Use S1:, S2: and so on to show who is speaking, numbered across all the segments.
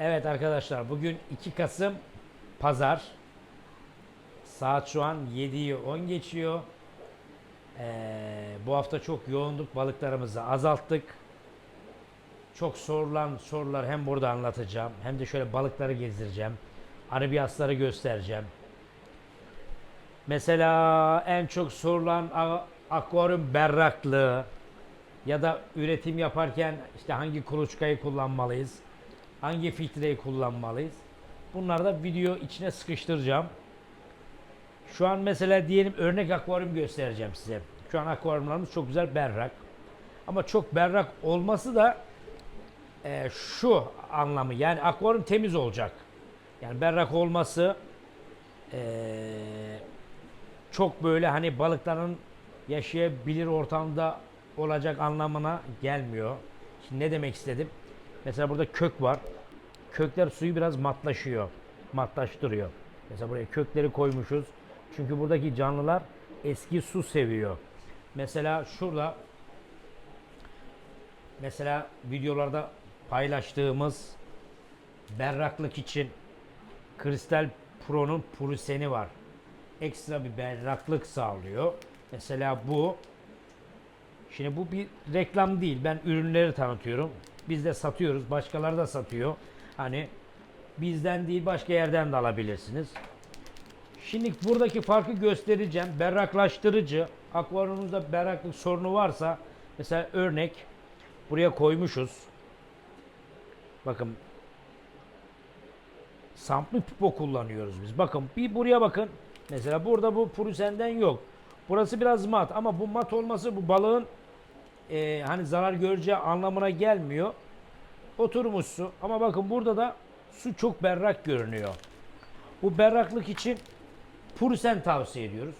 S1: Evet arkadaşlar bugün 2 Kasım Pazar. Saat şu an 7'yi 10 geçiyor. Ee, bu hafta çok yoğunduk. Balıklarımızı azalttık. Çok sorulan sorular hem burada anlatacağım hem de şöyle balıkları gezdireceğim. Arabiyasları göstereceğim. Mesela en çok sorulan akvaryum berraklığı ya da üretim yaparken işte hangi kuluçkayı kullanmalıyız? Hangi filtreyi kullanmalıyız? Bunları da video içine sıkıştıracağım. Şu an mesela diyelim örnek akvaryum göstereceğim size. Şu an akvaryumlarımız çok güzel berrak. Ama çok berrak olması da e, şu anlamı yani akvaryum temiz olacak. Yani berrak olması e, çok böyle hani balıkların yaşayabilir ortamda olacak anlamına gelmiyor. Şimdi ne demek istedim? Mesela burada kök var. Kökler suyu biraz matlaşıyor. Matlaştırıyor. Mesela buraya kökleri koymuşuz. Çünkü buradaki canlılar eski su seviyor. Mesela şurada mesela videolarda paylaştığımız berraklık için Kristal Pro'nun puruseni var. Ekstra bir berraklık sağlıyor. Mesela bu Şimdi bu bir reklam değil. Ben ürünleri tanıtıyorum. Biz de satıyoruz. Başkaları da satıyor. Hani bizden değil başka yerden de alabilirsiniz. Şimdi buradaki farkı göstereceğim. Berraklaştırıcı. Akvaryumunuzda berraklık sorunu varsa mesela örnek buraya koymuşuz. Bakın samplı pipo kullanıyoruz biz. Bakın bir buraya bakın. Mesela burada bu purusenden yok. Burası biraz mat ama bu mat olması bu balığın e, hani zarar göreceği anlamına gelmiyor. Oturmuş su ama bakın burada da su çok berrak görünüyor. Bu berraklık için purusen tavsiye ediyoruz.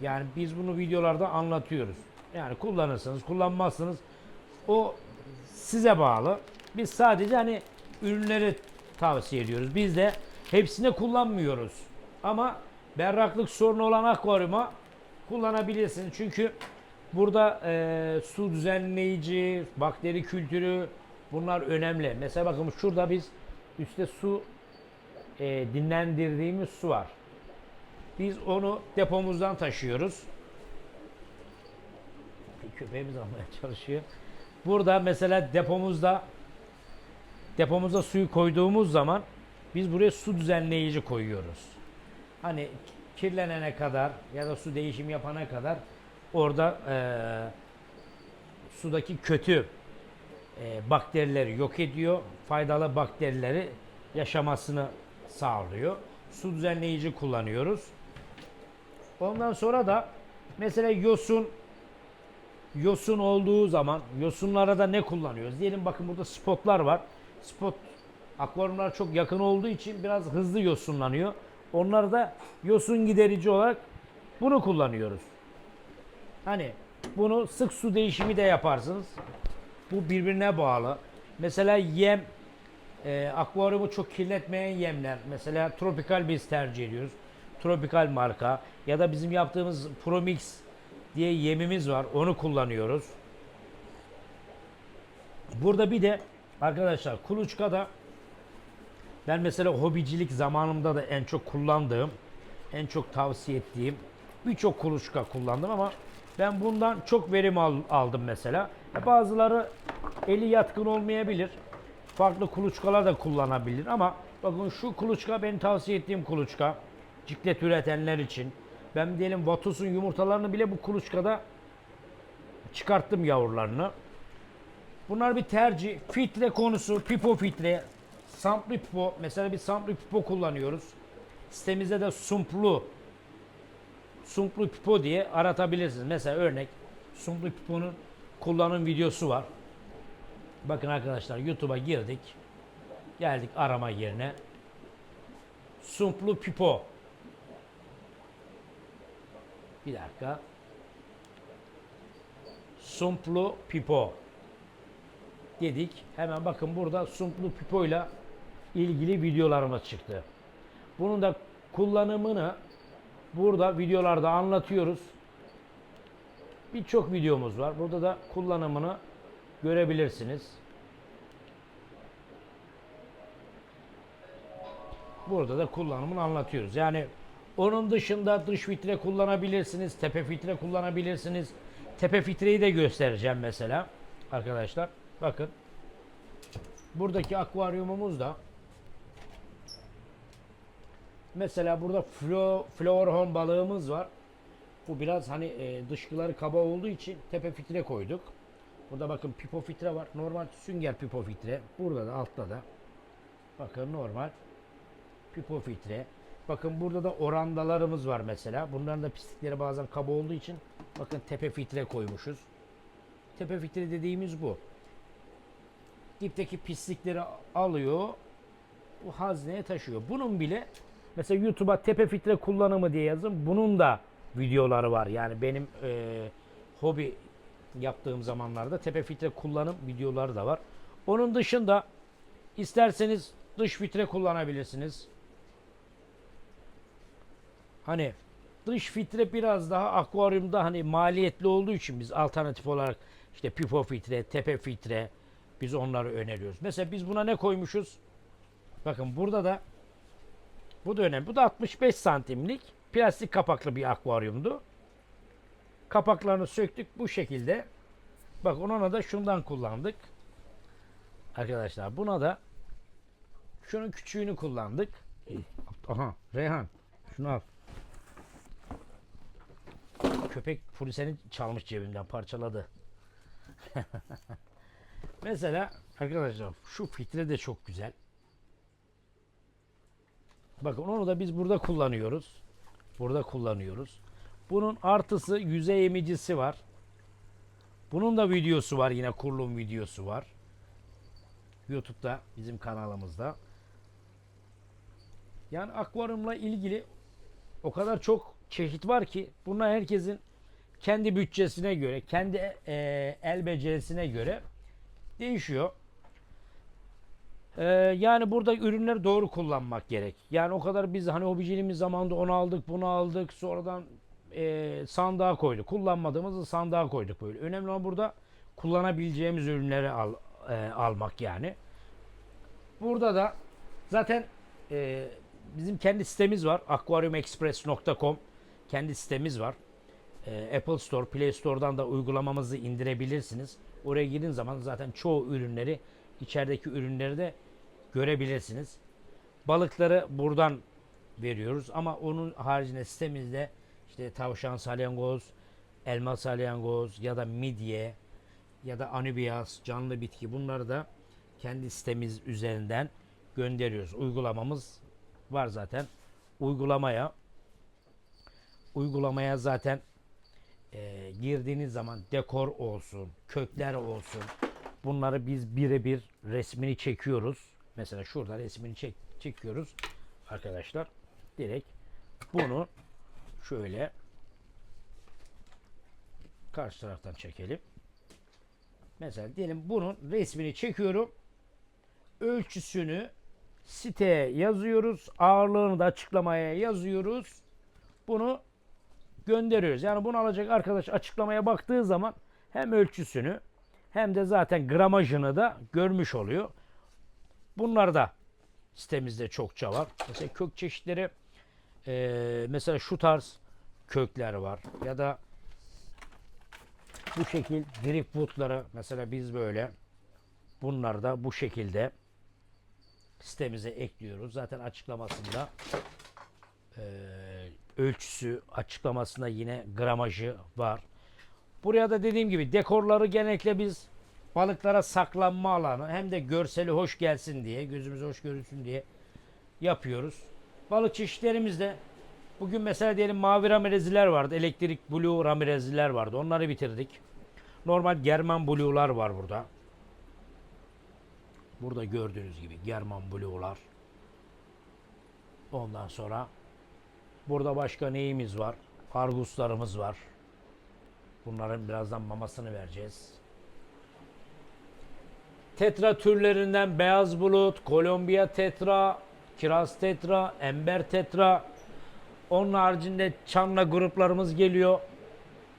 S1: Yani biz bunu videolarda anlatıyoruz. Yani kullanırsınız, kullanmazsınız. O size bağlı. Biz sadece hani ürünleri tavsiye ediyoruz. Biz de hepsini kullanmıyoruz. Ama berraklık sorunu olan akvaryuma kullanabilirsiniz. Çünkü burada e, su düzenleyici, bakteri kültürü bunlar önemli. Mesela bakın şurada biz üstte su e, dinlendirdiğimiz su var. Biz onu depomuzdan taşıyoruz. Köpeğimiz almaya çalışıyor. Burada mesela depomuzda depomuza suyu koyduğumuz zaman biz buraya su düzenleyici koyuyoruz. Hani kirlenene kadar ya da su değişimi yapana kadar orada eee, sudaki kötü eee, bakterileri yok ediyor. Faydalı bakterileri yaşamasını sağlıyor. Su düzenleyici kullanıyoruz. Ondan sonra da mesela yosun yosun olduğu zaman yosunlara da ne kullanıyoruz? Diyelim bakın burada spotlar var. Spot akvaryumlar çok yakın olduğu için biraz hızlı yosunlanıyor. Onları da yosun giderici olarak bunu kullanıyoruz. Hani bunu sık su değişimi de yaparsınız. Bu birbirine bağlı. Mesela yem e, akvaryumu çok kirletmeyen yemler. Mesela tropikal biz tercih ediyoruz. Tropikal marka ya da bizim yaptığımız Promix diye yemimiz var. Onu kullanıyoruz. Burada bir de arkadaşlar kuluçkada ben mesela hobicilik zamanımda da en çok kullandığım, en çok tavsiye ettiğim birçok kuluçka kullandım ama ben bundan çok verim al- aldım mesela. E, Bazıları eli yatkın olmayabilir. Farklı kuluçkalar da kullanabilir ama bakın şu kuluçka benim tavsiye ettiğim kuluçka. Ciklet üretenler için. Ben diyelim Vatus'un yumurtalarını bile bu kuluçkada çıkarttım yavrularını. Bunlar bir tercih. Filtre konusu, pipo filtre, samplı pipo. Mesela bir samplı pipo kullanıyoruz. Sitemizde de sumplu, sumplu pipo diye aratabilirsiniz. Mesela örnek sumplu piponun kullanım videosu var. Bakın arkadaşlar YouTube'a girdik. Geldik arama yerine. Sumplu pipo. Bir dakika. Sumplu pipo dedik. Hemen bakın burada sumplu pipoyla ilgili videolarımız çıktı. Bunun da kullanımını burada videolarda anlatıyoruz. Birçok videomuz var. Burada da kullanımını görebilirsiniz. Burada da kullanımını anlatıyoruz. Yani onun dışında dış filtre kullanabilirsiniz. Tepe filtre kullanabilirsiniz. Tepe filtreyi de göstereceğim mesela. Arkadaşlar bakın. Buradaki akvaryumumuz da mesela burada flo, florhorn balığımız var. Bu biraz hani e, dışkıları kaba olduğu için tepe filtre koyduk. Burada bakın pipo filtre var. Normal sünger pipo filtre. Burada da altta da. Bakın normal pipo filtre. Bakın burada da orandalarımız var mesela. Bunların da pislikleri bazen kaba olduğu için bakın tepe filtre koymuşuz. Tepe filtre dediğimiz bu. Dipteki pislikleri alıyor. Bu hazneye taşıyor. Bunun bile mesela YouTube'a tepe filtre kullanımı diye yazın. Bunun da videoları var. Yani benim e, hobi yaptığım zamanlarda tepe filtre kullanım videoları da var. Onun dışında isterseniz dış filtre kullanabilirsiniz. Hani dış filtre biraz daha akvaryumda hani maliyetli olduğu için biz alternatif olarak işte pipo filtre, tepe filtre biz onları öneriyoruz. Mesela biz buna ne koymuşuz? Bakın burada da bu da önemli. Bu da 65 santimlik plastik kapaklı bir akvaryumdu. Kapaklarını söktük bu şekilde. Bak ona da şundan kullandık. Arkadaşlar buna da şunun küçüğünü kullandık. Aha Reyhan şunu al. Köpek furiseni çalmış cebimden parçaladı. Mesela arkadaşlar şu filtre de çok güzel. Bakın onu da biz burada kullanıyoruz. Burada kullanıyoruz. Bunun artısı yüzey emicisi var. Bunun da videosu var yine kurulum videosu var. YouTube'da bizim kanalımızda. Yani akvaryumla ilgili o kadar çok çeşit var ki bunlar herkesin kendi bütçesine göre, kendi e, el becerisine göre değişiyor. E, yani burada ürünleri doğru kullanmak gerek. Yani o kadar biz hani hobiciliğimiz zamanında onu aldık, bunu aldık, sonradan e, sandığa koyduk. Kullanmadığımızı sandığa koyduk böyle. Önemli olan burada kullanabileceğimiz ürünleri al, e, almak yani. Burada da zaten e, bizim kendi sitemiz var. aquariumexpress.com kendi sitemiz var. E, Apple Store, Play Store'dan da uygulamamızı indirebilirsiniz. Oraya girdiğin zaman zaten çoğu ürünleri, içerideki ürünleri de görebilirsiniz. Balıkları buradan veriyoruz ama onun haricinde sitemizde işte tavşan salyangoz, elma salyangoz ya da midye ya da anubias, canlı bitki bunları da kendi sitemiz üzerinden gönderiyoruz. Uygulamamız var zaten. Uygulamaya uygulamaya zaten e, girdiğiniz zaman dekor olsun, kökler olsun bunları biz birebir resmini çekiyoruz. Mesela şurada resmini çek, çekiyoruz arkadaşlar. Direkt bunu şöyle karşı taraftan çekelim. Mesela diyelim bunun resmini çekiyorum. Ölçüsünü siteye yazıyoruz. Ağırlığını da açıklamaya yazıyoruz. Bunu gönderiyoruz. Yani bunu alacak arkadaş açıklamaya baktığı zaman hem ölçüsünü hem de zaten gramajını da görmüş oluyor. Bunlar da sitemizde çokça var. Mesela kök çeşitleri eee, mesela şu tarz kökler var ya da bu şekil driftwoodları mesela biz böyle bunlar da bu şekilde sitemize ekliyoruz. Zaten açıklamasında eee, ölçüsü açıklamasında yine gramajı var. Buraya da dediğim gibi dekorları genellikle biz balıklara saklanma alanı hem de görseli hoş gelsin diye, gözümüz hoş görünsün diye yapıyoruz. Balık çeşitlerimizde bugün mesela diyelim mavi ramireziler vardı. Elektrik blue ramireziler vardı. Onları bitirdik. Normal German blue'lar var burada. Burada gördüğünüz gibi German blue'lar. Ondan sonra burada başka neyimiz var? Arguslarımız var. Bunların birazdan mamasını vereceğiz. Tetra türlerinden beyaz bulut, Kolombiya tetra, kiraz tetra, ember tetra. Onun haricinde çanla gruplarımız geliyor.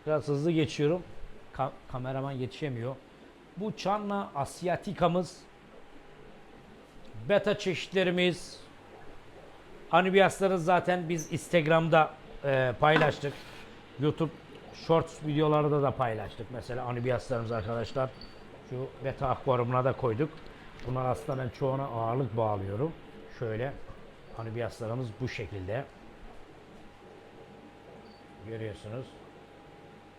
S1: Biraz hızlı geçiyorum. Ka- kameraman yetişemiyor. Bu çanla asiyatikamız, beta çeşitlerimiz, Anubiyasları zaten biz Instagram'da e, paylaştık. YouTube Shorts videolarda da paylaştık. Mesela anubiyaslarımız arkadaşlar şu beta akvaryumuna da koyduk. Bunlar aslında ben çoğuna ağırlık bağlıyorum. Şöyle anubiyaslarımız bu şekilde. Görüyorsunuz.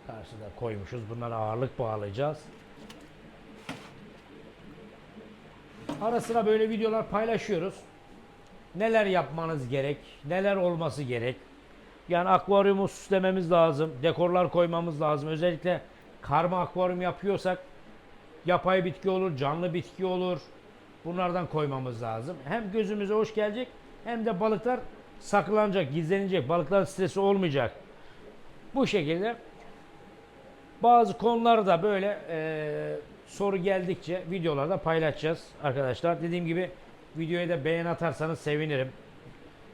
S1: Karşıda koymuşuz. Bunlara ağırlık bağlayacağız. Ara sıra böyle videolar paylaşıyoruz. Neler yapmanız gerek, neler olması gerek. Yani akvaryumu süslememiz lazım, dekorlar koymamız lazım. Özellikle karma akvaryum yapıyorsak yapay bitki olur, canlı bitki olur. Bunlardan koymamız lazım. Hem gözümüze hoş gelecek hem de balıklar saklanacak, gizlenecek. Balıklar stresi olmayacak. Bu şekilde bazı konularda böyle eee, soru geldikçe videolarda paylaşacağız arkadaşlar. Dediğim gibi videoya da beğen atarsanız sevinirim.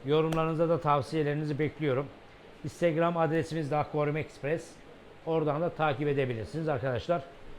S1: Yorumlarınıza da tavsiyelerinizi bekliyorum. Instagram adresimiz de Aquarium Express. Oradan da takip edebilirsiniz arkadaşlar.